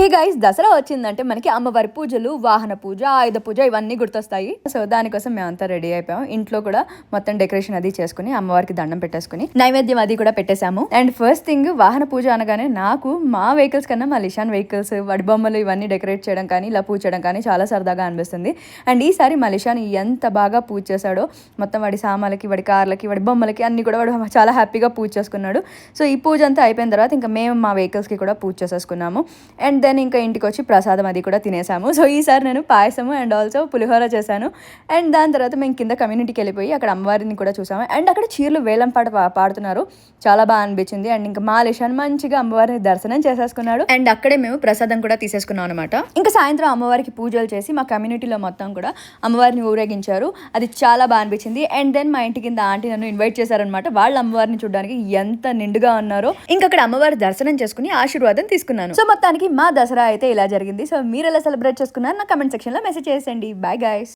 Hey guys Dasara వచ్చిందంటే మనకి అమ్మవారి పూజలు వాహన పూజ ఆయుధ పూజ ఇవన్నీ గుర్తొస్తాయి. సో దానికోసం మేమంతా రెడీ అయిపోయాం. ఇంట్లో కూడా మొత్తం డెకరేషన్ అది చేసుకుని అమ్మవారికి దండం పెట్టేసుకుని నైవేద్యం అది కూడా పెట్టేశాము. అండ్ ఫస్ట్ థింగ్ వాహన పూజ అనగానే నాకు మా వెహికల్స్ కన్నా మా లిషాన్ వెహికల్స్ వడి బొమ్మలు ఇవన్నీ డెకరేట్ చేయడం కానీ ఇలా పూజ చేయడం కానీ చాలా సరదాగా అనిపిస్తుంది. అండ్ ఈసారి మా లిషాన్ ఎంత బాగా పూజ చేశాడో మొత్తం వాడి సామాలకి వాడి కార్లకి వాడి బొమ్మలకి అన్ని కూడా వాడు చాలా హ్యాపీగా పూజ చేసుకున్నాడు. సో ఈ పూజ అంతా అయిపోయిన తర్వాత ఇంకా మేము మా వెహికల్స్కి కూడా పూజ చేసేసుకున్నాము. అండ్ దెన్ ఇంకా ఇంటికి వచ్చి ప్రసాదం అది కూడా తినేసాము. సో ఈసారి నేను పాయసము అండ్ ఆల్సో పులిహోర చేశాను. అండ్ దాని తర్వాత మేము కింద కమ్యూనిటీకి వెళ్ళిపోయి అక్కడ అమ్మవారిని కూడా చూసాము. అండ్ అక్కడ చీరలు వేలం పాట పాడుతున్నారు. చాలా బాగా అనిపించింది. అండ్ ఇంకా మా లిషాన్ మంచిగా అమ్మవారిని దర్శనం చేసేసుకున్నాడు. అండ్ అక్కడే మేము ప్రసాదం కూడా తీసేసుకున్నాం అనమాట ఇంకా సాయంత్రం అమ్మవారికి పూజలు చేసి మా కమ్యూనిటీలో మొత్తం కూడా అమ్మవారిని ఊరేగించారు. అది చాలా బాగా అనిపించింది. అండ్ దెన్ మా ఇంటి కింద ఆంటీ నన్ను ఇన్వైట్ చేశారనమాట వాళ్ళ అమ్మవారిని చూడడానికి ఎంత నిండుగా ఉన్నారో. ఇంకా అక్కడ అమ్మవారి దర్శనం చేసుకుని ఆశీర్వాదం తీసుకున్నాను. సో మొత్తానికి మా దసరా అయితే ఇలా జరిగింది. సో మీరు ఎలా సెలబ్రేట్ చేసుకున్నారు నా కమెంట్ సెక్షన్లో మెసేజ్ చేసేయండి. Bye guys